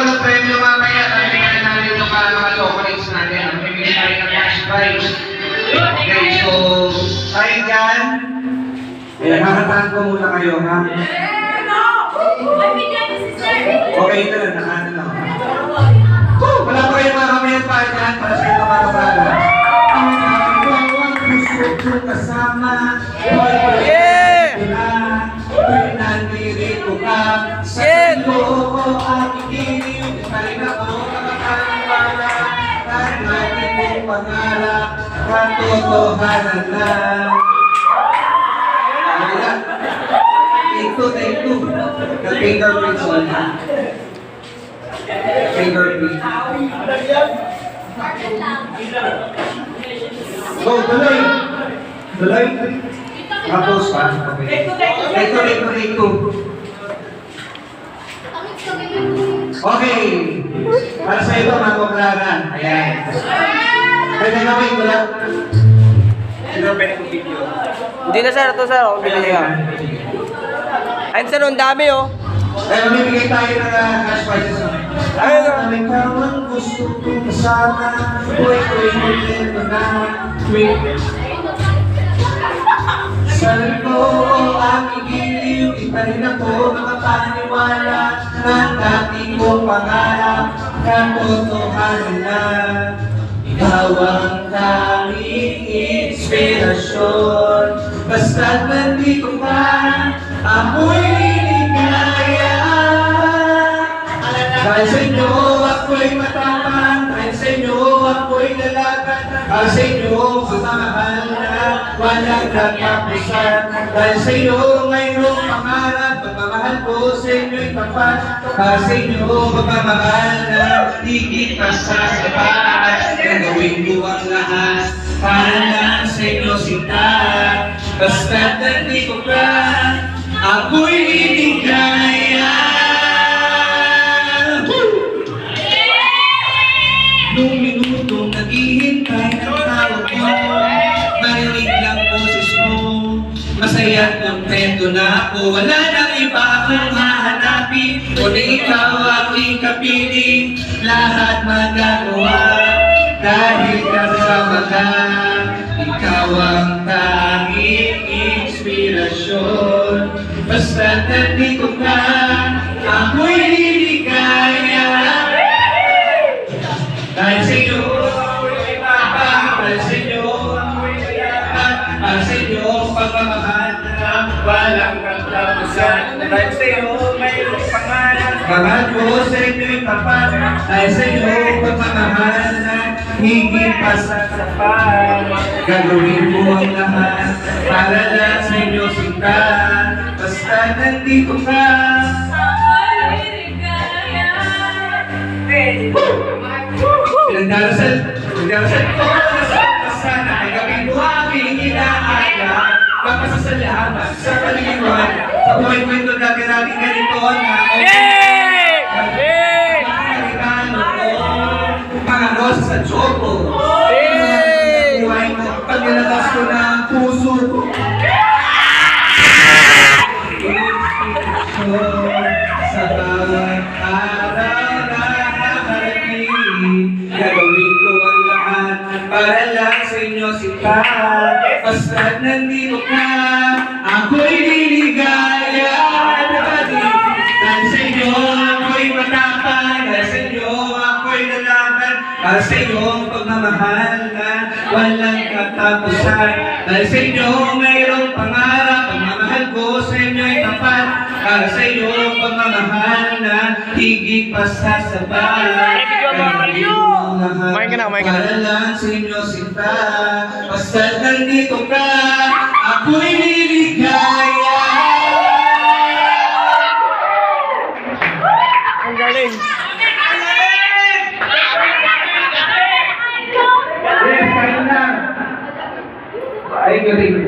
ko ng premyo mamaya. Nabigyan natin yung mga mga chocolates natin. Mamimigay tayo ng cash prize. Okay, so, tayo dyan. Eh, nakatahan ko muna kayo, ha? Okay, ito lang, nakaano lang. Woo! Wala pa kayo mga kamayan pa dyan para sa ito mga kabaga. Ang gusto ko kasama. Pangarap, katotohanan lang. Ayan. Take two, take two. The fingerprints on Fingerprint. Go, tuloy. Tuloy. Tapos pa. Okay. Take two, take two, take two. Okay. Para sa ito, mga kuklaran. Ayan. Pwede gawin ko lang. Sino pwede kong video? Hindi na sir, ito sir. Ako bibili ka. Ayun sir, ang dami oh. Kaya mamimigay tayo ng uh, cash prizes. Ayun, oh. Ang kawan gusto kong kasama. Uy, uy, uy, na. Uy. Sa loob aking giliw, iba rin ako makapaniwala na dati kong pangarap, katotohanan na. Ikaw ang tanging inspirasyon. Basta't nandito ka, ako'y liligaya Dahil sa inyo ako'y matapang Dahil sa inyo ako'y lalakan Dahil sa inyo pagmamahal na walang katapusan. Dahil sa inyo mayroong pangarap Pagmamahal ko sa inyo'y tapat Dahil sa inyo pagmamahal na higit pa sa sapat Gagawin ko ang lahat para lang sa inyo sinta Basta't nandito ka, ako'y liligaya Nung minutong naghihintay ng tawag mo Marinig lang boses mo Masaya kontento na ako. Wala akong hahanapin. Kundi ikaw aking kapiling Lahat magagawa Dahil kasama ka. Ikaw ang tanging inspirasyon. Basta nandito ka Ako'y liligaya dahil sa ipapang. Dahil sa kayakan. Dahil sa inyo, pagmamahal na walang katapusan. Dahil sa iyo, mayroong pangalan. Mahal ko sa inyo'y tapat. Dahil sa iyo, pagmamahal na higit pa sa sapat. Gagawin ko ang lahat para lang sa inyo sinta. Basta nandito ka. Pinagdarasal, pinagdarasal ko inyo sita Basta nandito ka, ako'y liligaya. Dahil sa inyo ako'y matapang Dahil sa ako'y lalaban Dahil sa pagmamahal na walang katapusan. Dahil sa inyo mayroong pangarap Pagmamahal ko sa inyo'y tapat. Para sa iyo pagmamahal na higit pa sa sabat Kumain ka na, kumain ka na. Para lang sa inyo sinta Basta nandito ka Ako'y liligaya Ang galing. Yes, kain